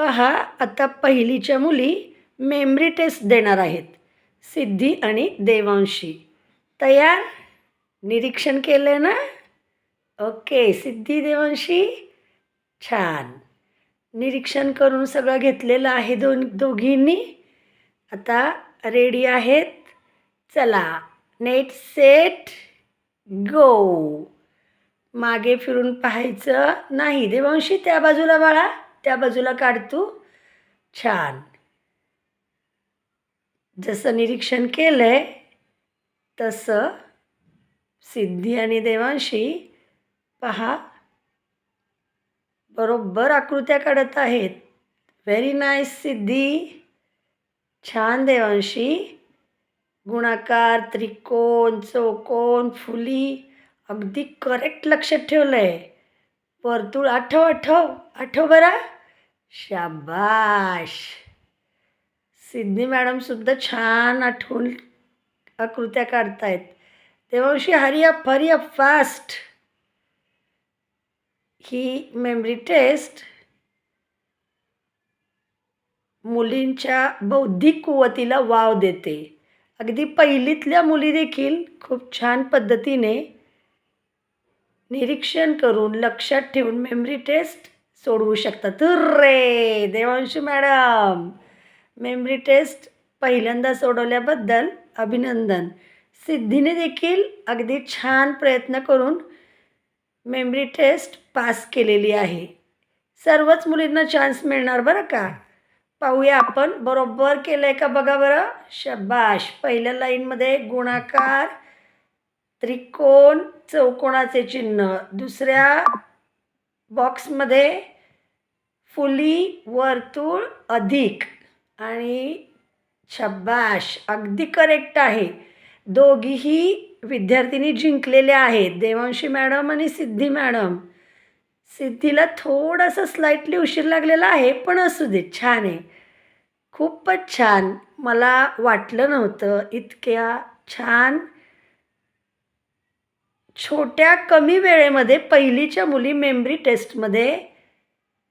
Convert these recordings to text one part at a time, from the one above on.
पहा आता पहिलीच्या मुली मेमरी टेस्ट देणार आहेत. सिद्धी आणि देवांशी. तयार? निरीक्षण केलं ना? ओके सिद्धी देवांशी? छान. निरीक्षण करून सगळं घेतलेलं आहे दोन दोघींनी. आता रेडी आहेत. चला नेट सेट गो. मागे फिरून पाहायचं नाही देवांशी त्या बाजूला बाळा. त्या बाजूला काढ तू. छान. जसं निरीक्षण केलं आहे तसं सिद्धी आणि देवांशी पहा. बरोबर आकृत्या काढत आहेत. Very nice Siddhi. छान देवांशी. गुणाकार त्रिकोण चौकोन फुली. अगदी करेक्ट लक्षात ठेवलं आहे वर्तुळ आठव आठव आठव बरा. शाबाश. सिद्धी मॅडमसुद्धा छान आठवून आकृत्या काढतायत. Devanshi hurry up hurry up fast ही मेमरी टेस्ट मुलींच्या बौद्धिक कुवतीला वाव देते. अगदी पहिलीतल्या मुली देखील खूप छान पद्धतीने निरीक्षण करून लक्षात ठेवून मेमरी टेस्ट सोडवू शकतात रे देवांशी मॅडम मेमरी टेस्ट पहिल्यांदा सोडवल्याबद्दल अभिनंदन. सिद्धीने देखील अगदी छान प्रयत्न करून मेमरी टेस्ट पास केलेली आहे. सर्वच मुलींना चान्स मिळणार बरं का? पाहूया आपण बरोबर केलं आहे का बघा बरं? शबाश. पहिल्या लाईनमध्ये गुणाकार त्रिकोण चौकोणाचे चिन्ह. दुसऱ्या बॉक्समध्ये फुली वर्तुळ अधिक आणि शब्बाश अगदी करेक्ट आहे. दोघीही विद्यार्थिनी जिंकलेल्या आहेत. देवांशी मॅडम आणि सिद्धी मॅडम सिद्धीला थोडासा स्लाइटली उशीर लागलेला आहे पण असू दे छान आहे. खूपच छान. मला वाटलं नव्हतं इतक्या छान छोट्या कमी वेळेमध्ये पहिलीच्या मुली मेमरी टेस्टमध्ये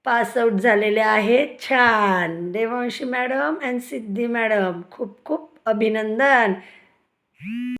पास आऊट झालेल्या आहेत. छान. Devanshi madam and Siddhi madam खूप खूप अभिनंदन.